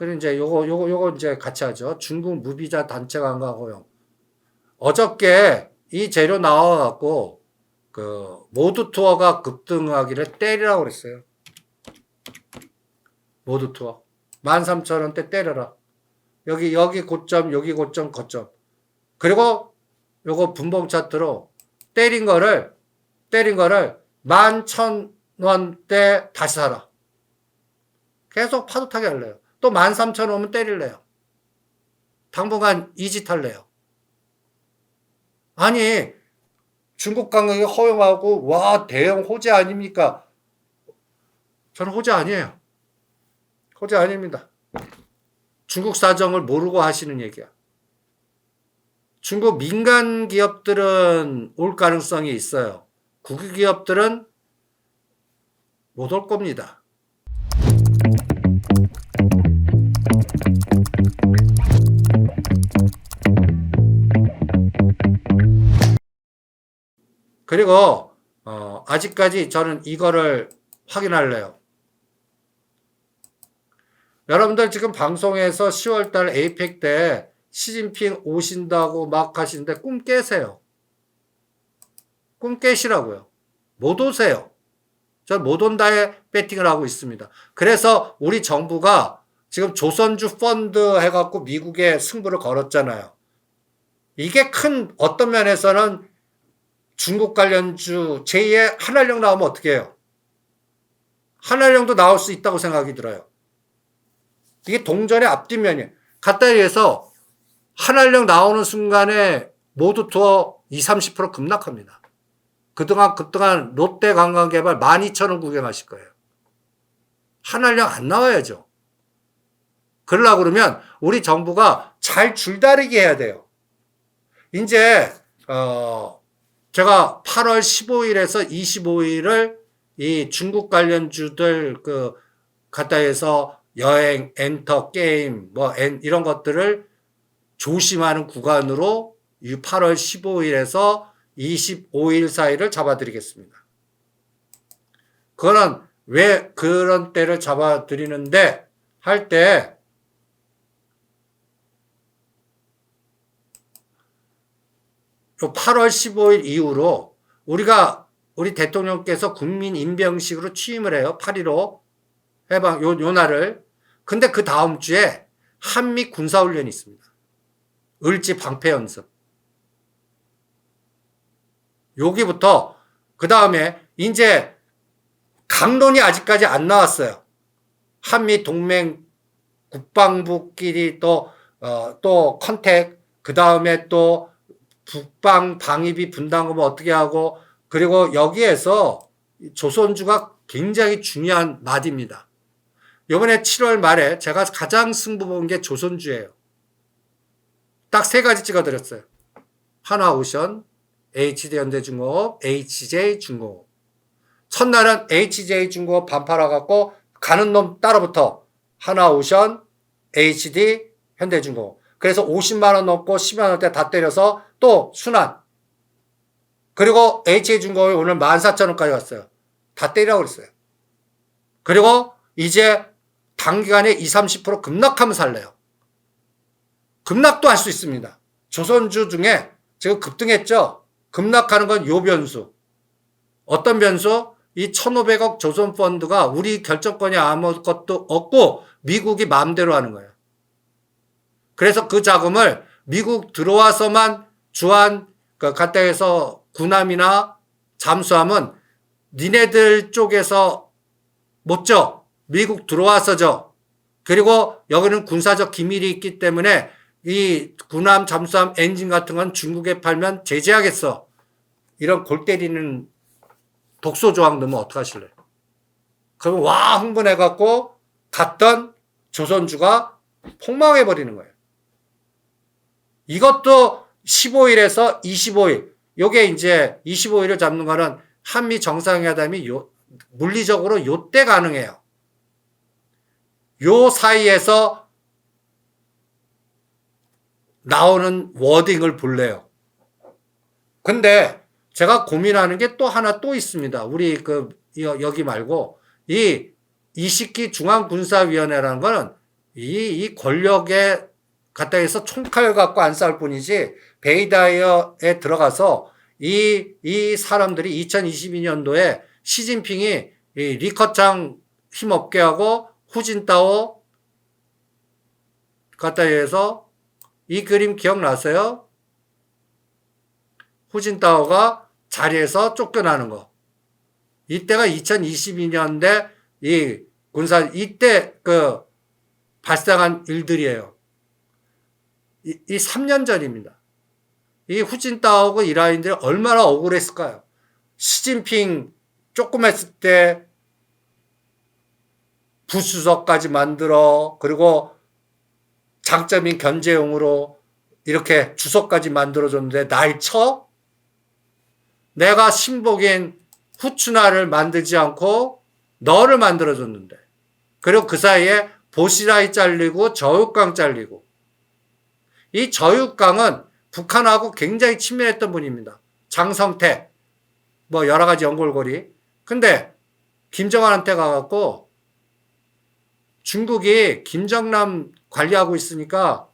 그리고 이제 요거 요거 요거 이제 같이 하죠. 중국 무비자 단체 관광 허용. 어저께 이 재료 나와 갖고 그 모두 투어가 급등하기를 때리라고 그랬어요. 모두 투어. 13,000원대 때려라. 여기 여기 고점, 여기 고점, 거점. 그리고 요거 분봉 차트로 때린 거를 때린 거를 11,000원대 다시 사라. 계속 파도 타게 할래요. 또 13,000원 오면 때릴래요. 당분간 이짓 할래요. 아니, 중국 관광이 허용하고, 와, 대형 호재 아닙니까? 저는 호재 아니에요. 호재 아닙니다. 중국 사정을 모르고 하시는 얘기야. 중국 민간 기업들은 올 가능성이 있어요. 국유 기업들은 못 올 겁니다. 그리고 어, 아직까지 저는 이거를 확인할래요. 여러분들 지금 방송에서 10월달 에이펙 때 시진핑 오신다고 막 하시는데 꿈 깨세요. 꿈 깨시라고요. 못 오세요. 전 못 온다에 배팅을 하고 있습니다. 그래서 우리 정부가 지금 조선주 펀드 해갖고 미국에 승부를 걸었잖아요. 이게 큰 어떤 면에서는 중국 관련주 제2의 한알령 나오면 어떻게 해요? 한알령도 나올 수 있다고 생각이 들어요. 이게 동전의 앞뒷면이에요. 갖다리에서 한알령 나오는 순간에 모두 투어 20, 30% 급락합니다. 그동안 급등한 롯데 관광개발 12,000원 구경하실 거예요. 한알령 안 나와야죠. 그러려고 그러면 우리 정부가 잘 줄다리기 해야 돼요. 이제, 어, 제가 8월 15일에서 25일을 이 중국 관련주들 그 갖다 해서 여행, 엔터, 게임, 뭐 엔, 이런 것들을 조심하는 구간으로 이 8월 15일에서 25일 사이를 잡아드리겠습니다. 그거는 왜 그런 때를 잡아드리는데 할 때 8월 15일 이후로 우리가 우리 대통령께서 국민 임병식으로 취임을 해요. 8.15 해방 요, 요 날을. 근데 그 다음 주에 한미 군사훈련이 있습니다. 을지 방패 연습. 여기부터 그 다음에 이제 강론이 아직까지 안 나왔어요. 한미 동맹 국방부끼리 또, 어, 또 컨택, 그 다음에 또 북방 방위비 분담금 어떻게 하고, 그리고 여기에서 조선주가 굉장히 중요한 마디입니다. 이번에 7월 말에 제가 가장 승부 본 게 조선주예요. 딱 세 가지 찍어드렸어요. 하나오션, HD 현대중공업, HJ중공업. 첫날은 HJ중공업 반팔아갖고 가는 놈 따라붙어. 하나오션, HD 현대중공업. 그래서 50만원 넘고 10만원대 다 때려서 또 순환. 그리고 HJ중공업이 오늘 14,000원까지 갔어요. 다 때리라고 그랬어요. 그리고 이제 단기간에 20, 30% 급락하면 살래요. 급락도 할 수 있습니다. 조선주 중에 지금 급등했죠? 급락하는 건 요 변수. 어떤 변수? 이 1,500억 조선 펀드가 우리 결정권이 아무것도 없고 미국이 마음대로 하는 거예요. 그래서 그 자금을 미국 들어와서만 주한 그 가까이서 군함이나 잠수함은 니네들 쪽에서 못 줘. 미국 들어와서 줘. 그리고 여기는 군사적 기밀이 있기 때문에 이 군함, 잠수함, 엔진 같은 건 중국에 팔면 제재하겠어. 이런 골 때리는 독소 조항 넣으면 어떡하실래요? 그러면 와 흥분해갖고 갔던 조선주가 폭망해버리는 거예요. 이것도 15일에서 25일. 요게 이제 25일을 잡는 거는 한미 정상회담이 요, 물리적으로 요때 가능해요. 요 사이에서 나오는 워딩을 볼래요. 근데 제가 고민하는 게 또 하나 또 있습니다. 우리 그 여기 말고 이 이식기 중앙군사위원회라는 거는 이, 이 권력에 갖다 해서 총칼 갖고 안 싸울 뿐이지 베이다이어에 들어가서 이, 이 사람들이 2022년도에 시진핑이 이 리커창 힘없게 하고 갖다 해서 이 그림 기억나세요? 후진타오가 자리에서 쫓겨나는 거. 이때가 2022년대 이 군사 이때 그 발생한 일들이에요. 이, 이 3년 전입니다. 이 후진타오고 이라인들이 얼마나 억울했을까요? 시진핑 조금 했을 때 부수석까지 만들어 그리고 장점인 견제용으로 이렇게 주석까지 만들어줬는데 날 쳐? 내가 신복인 후추나를 만들지 않고 너를 만들어줬는데 그리고 그 사이에 보시라이 잘리고 저육강 잘리고 이 저육강은 북한하고 굉장히 친밀했던 분입니다. 장성태 뭐 여러 가지 연골고리 근데 김정한한테 가갖고 중국이 김정남 관리하고 있으니까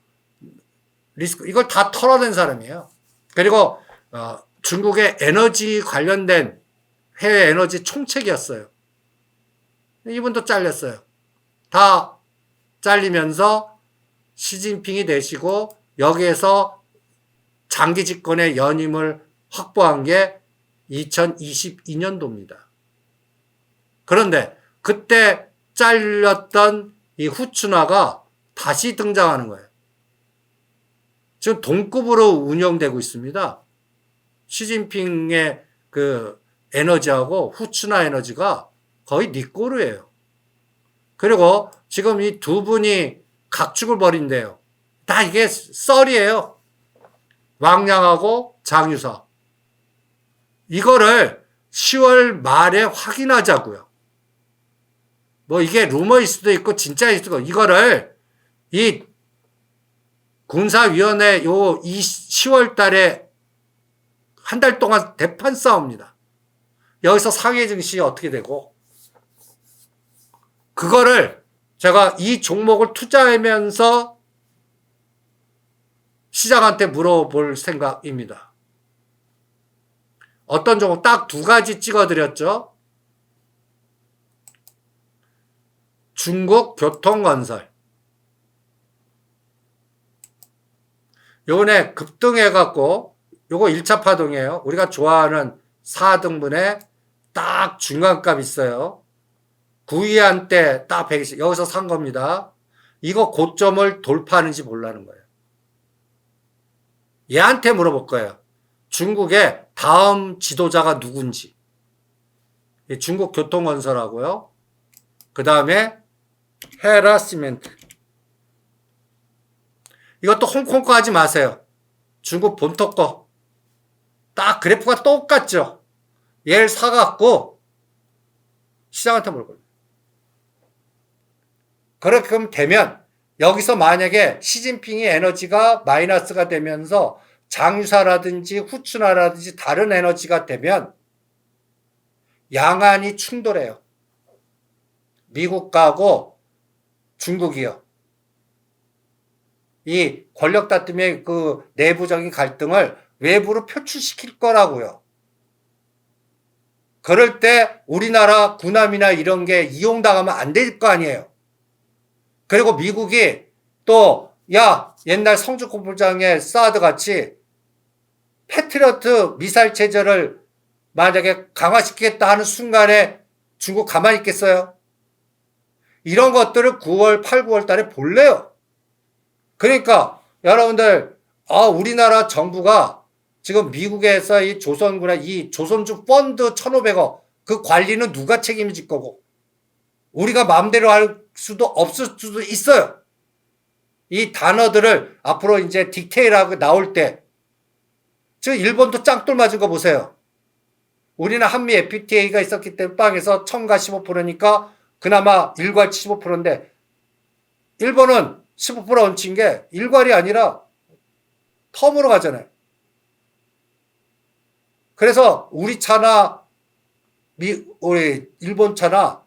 리스크 이걸 다 털어낸 사람이에요. 그리고 어, 중국의 에너지 관련된 해외 에너지 총책이었어요. 이분도 잘렸어요. 다 잘리면서 시진핑이 되시고 여기에서 장기 집권의 연임을 확보한 게 2022년도입니다. 그런데 그때 잘렸던 이 후추나가 다시 등장하는 거예요. 지금 동급으로 운영되고 있습니다. 시진핑의 그 에너지하고 후추나 에너지가 거의 니꼬르예요. 그리고 지금 이 두 분이 각축을 벌인대요. 다 이게 썰이에요. 왕량하고 장유서. 이거를 10월 말에 확인하자고요. 뭐 이게 루머일 수도 있고 진짜일 수도 있고 이거를 이 군사위원회 요 10월 달에 한 달 동안 대판 싸웁니다. 여기서 상해 증시 어떻게 되고 그거를 제가 이 종목을 투자하면서 시장한테 물어볼 생각입니다. 어떤 종목 딱 두 가지 찍어드렸죠. 중국 교통건설. 요번에 급등해갖고 요거 1차 파동이에요. 우리가 좋아하는 4등분에 딱 중간값 있어요. 9위한 때 딱 120, 여기서 산 겁니다. 이거 고점을 돌파하는지 몰라는 거예요. 얘한테 물어볼 거예요. 중국의 다음 지도자가 누군지. 중국 교통건설하고요. 그 다음에 헤라 시멘트. 이것도 홍콩 거 하지 마세요. 중국 본토 거. 딱 그래프가 똑같죠. 얘를 사갖고 시장한테 물 거예요. 그렇게 되면 여기서 만약에 시진핑이 에너지가 마이너스가 되면서 장유사라든지 후추나라든지 다른 에너지가 되면 양안이 충돌해요. 미국하고 중국이요. 이 권력 다툼의 그 내부적인 갈등을 외부로 표출시킬 거라고요. 그럴 때 우리나라 군함이나 이런 게 이용당하면 안 될 거 아니에요. 그리고 미국이 또, 야, 옛날 성주공부장의 사드 같이 패트리어트 미사일 체제를 만약에 강화시키겠다 하는 순간에 중국 가만히 있겠어요? 이런 것들을 9월, 8, 9월 달에 볼래요. 그러니까 여러분들, 아, 우리나라 정부가 지금 미국에서 이 조선군의 이 조선주 펀드 1,500억 그 관리는 누가 책임질 거고 우리가 마음대로 할 수도 없을 수도 있어요. 이 단어들을 앞으로 이제 디테일하게 나올 때, 저 일본도 짱돌 맞은 거 보세요. 우리는 한미 FTA가 있었기 때문에 빵에서 첨가 15%니까 그나마 일괄 15%인데, 일본은 15% 얹힌 게 일괄이 아니라 텀으로 가잖아요. 그래서 우리 차나 미, 우리 일본 차나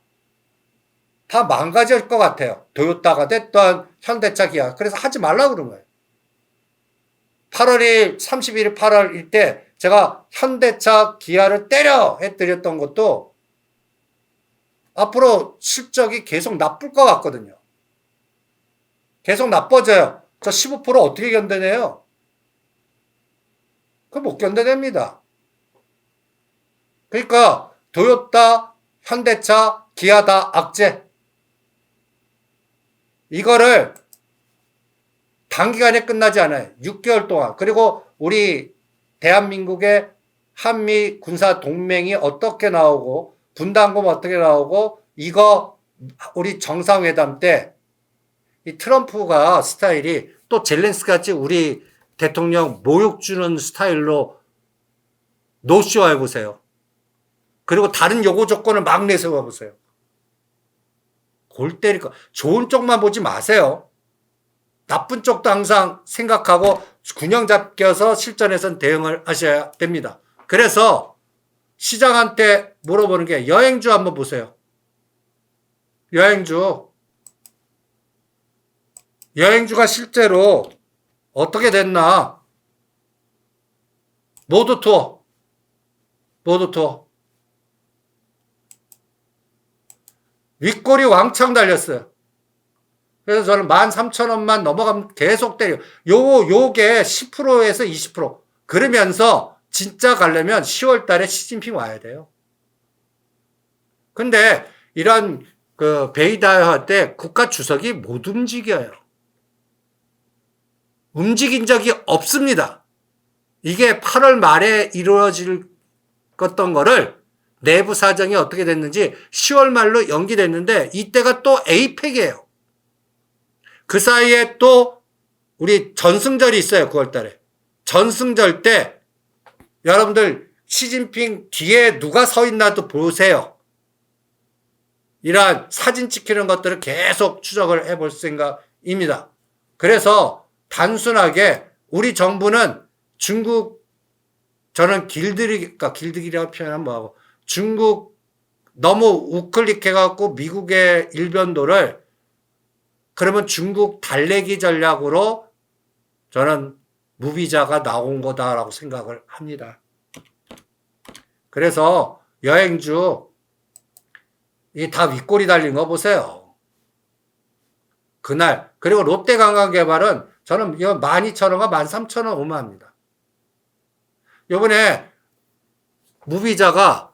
다 망가질 것 같아요. 도요타가 됐던 현대차 기아. 그래서 하지 말라 그런 거예요. 8월 1일, 31일, 8월일 때 제가 현대차 기아를 때려 해드렸던 것도 앞으로 실적이 계속 나쁠 것 같거든요. 계속 나빠져요. 저 15% 어떻게 견뎌내요? 그거 못 견뎌냅니다. 그러니까 도요타, 현대차, 기아 다 악재. 이거를 단기간에 끝나지 않아요. 6개월 동안. 그리고 우리 대한민국의 한미 군사 동맹이 어떻게 나오고 분담금 어떻게 나오고 이거 우리 정상회담 때 이 트럼프가 스타일이 또 젤렌스 같이 우리 대통령 모욕 주는 스타일로 노쇼 해보세요. 그리고 다른 요구 조건을 막 내세워 보세요. 골 때릴 거. 좋은 쪽만 보지 마세요. 나쁜 쪽도 항상 생각하고 균형 잡혀서 실전에선 대응을 하셔야 됩니다. 그래서 시장한테 물어보는 게 여행주 한번 보세요. 여행주. 여행주가 실제로 어떻게 됐나? 모두 투어. 모두 투어. 윗골이 왕창 달렸어요. 그래서 저는 13,000원만 넘어가면 계속 때려. 요, 요게 10%에서 20%. 그러면서 진짜 가려면 10월 달에 시진핑 와야 돼요. 근데 이런 그 베이다 때 국가 주석이 못 움직여요. 움직인 적이 없습니다. 이게 8월 말에 이루어질 것던 거를 내부 사정이 어떻게 됐는지 10월 말로 연기됐는데 이때가 또 에이펙이에요. 그 사이에 또 우리 전승절이 있어요. 9월 달에. 전승절 때 여러분들 시진핑 뒤에 누가 서 있나도 보세요. 이러한 사진 찍히는 것들을 계속 추적을 해볼 생각입니다. 그래서 단순하게 우리 정부는 중국 저는 길들이 그러니까 길들이라고 표현하면 뭐하고 중국 너무 우클릭해갖고 미국의 일변도를 그러면 중국 달래기 전략으로 저는 무비자가 나온 거다라고 생각을 합니다. 그래서 여행주 이 다 윗골이 달린 거 보세요. 그날 그리고 롯데 관광 개발은 저는 이거 12,000원과 13,000원 오마합니다. 요번에 무비자가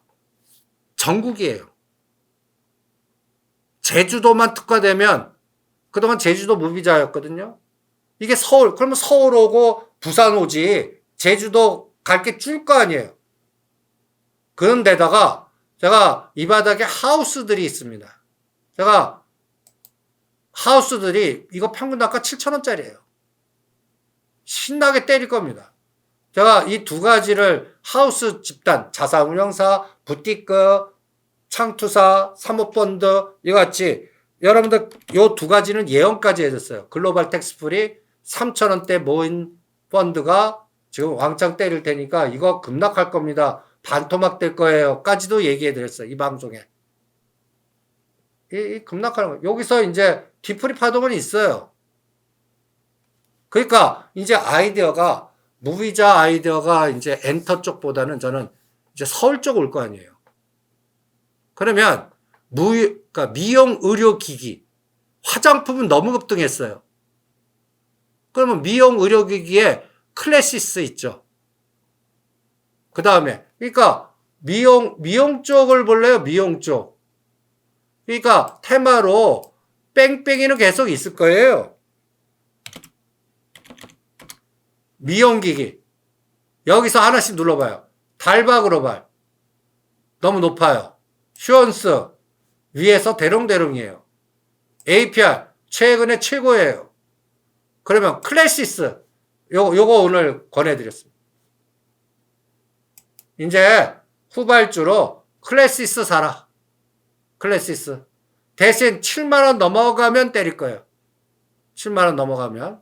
전국이에요. 제주도만 특화되면 그동안 제주도 무비자였거든요. 이게 서울, 그러면 서울 오고 부산 오지 제주도 갈 게 줄 거 아니에요. 그런데다가 제가 이 바닥에 하우스들이 있습니다. 제가 하우스들이 이거 평균 단가 7천원짜리예요. 신나게 때릴 겁니다. 제가 이 두 가지를 하우스 집단, 자사운용사, 부티크, 창투사, 사모펀드 이같이 여러분들 요 두 가지는 예언까지 해줬어요. 글로벌 텍스프리 3천원대 모인 펀드가 지금 왕창 때릴 테니까 이거 급락할 겁니다. 반토막 될 거예요. 까지도 얘기해 드렸어요. 이 방송에. 이, 이 급락하는 거. 여기서 이제 뒤풀이 파동은 있어요. 그러니까 이제 아이디어가 무비자 아이디어가 이제 엔터 쪽보다는 저는 이제 서울 쪽 올 거 아니에요. 그러면 무, 그러니까 미용 의료 기기, 화장품은 너무 급등했어요. 그러면 미용 의료 기기에 클래시스 있죠. 그 다음에 그러니까 미용 미용 쪽을 볼래요? 미용 쪽. 그러니까 테마로 뺑뺑이는 계속 있을 거예요. 미용기기. 여기서 하나씩 눌러봐요. 달박으로 발. 너무 높아요. 슈언스. 위에서 대롱대롱이에요. APR. 최근에 최고예요. 그러면 클래시스. 요, 요거 오늘 권해드렸습니다. 이제 후발주로 클래시스 사라. 클래시스. 대신 7만원 넘어가면 때릴 거예요. 7만원 넘어가면.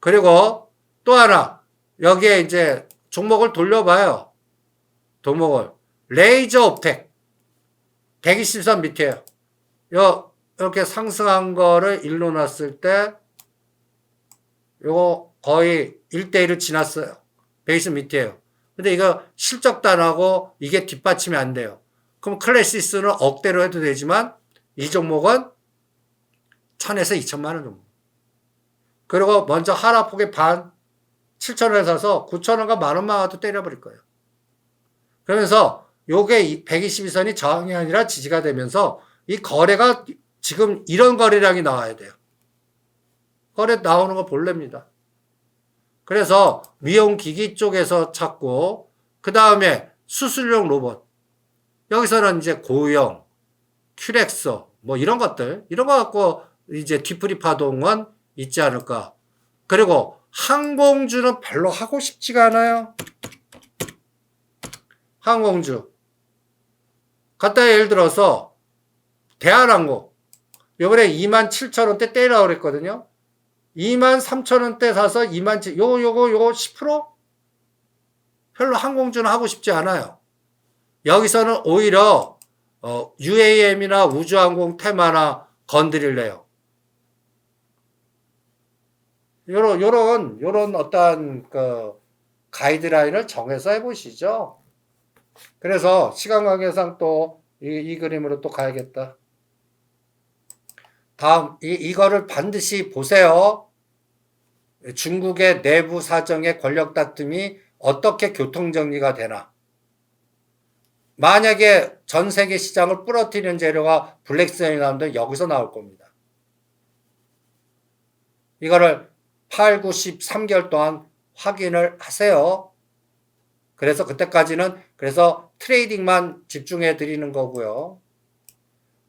그리고 또 하나. 여기에 이제 종목을 돌려봐요. 종목을. 레이저 옵텍. 120선 밑에요. 요, 이렇게 상승한 거를 일로 놨을 때 요거 거의 1대1을 지났어요. 베이스 밑이에요. 근데 이거 실적단하고 이게 뒷받침이 안 돼요. 그럼 클래시스는 억대로 해도 되지만 이 종목은 1000에서 2000만 원 정도. 그리고 먼저 하락폭의 반 7천원에 사서 9천원과 만원만 와도 때려버릴 거예요. 그러면서 요게 122선이 저항이 아니라 지지가 되면서 이 거래가 지금 이런 거래량이 나와야 돼요. 거래 나오는 거 볼랍니다. 그래서 미용기기 쪽에서 찾고 그 다음에 수술용 로봇 여기서는 이제 고형, 큐렉서 뭐 이런 것들 이런 거 갖고 이제 뒤풀이 파동은 있지 않을까. 그리고 항공주는 별로 하고 싶지가 않아요. 항공주. 갖다 예를 들어서 대한항공 요번에 27,000원대 때리라고 그랬거든요. 23,000원대 사서 2만 7 요거 요거 요거 10% 별로 항공주는 하고 싶지 않아요. 여기서는 오히려 어, UAM이나 우주항공 테마나 건드릴래요. 요런 요런 요런 어떤 그 가이드라인을 정해서 해보시죠. 그래서 시간 관계상 또 이, 이 그림으로 또 가야겠다. 다음 이, 이거를 반드시 보세요. 중국의 내부 사정의 권력 다툼이 어떻게 교통 정리가 되나? 만약에 전 세계 시장을 부러뜨리는 재료가 블랙스완이 나오면 여기서 나올 겁니다. 이거를 8, 9, 10, 3개월 동안 확인을 하세요. 그래서 그때까지는 그래서 트레이딩만 집중해 드리는 거고요.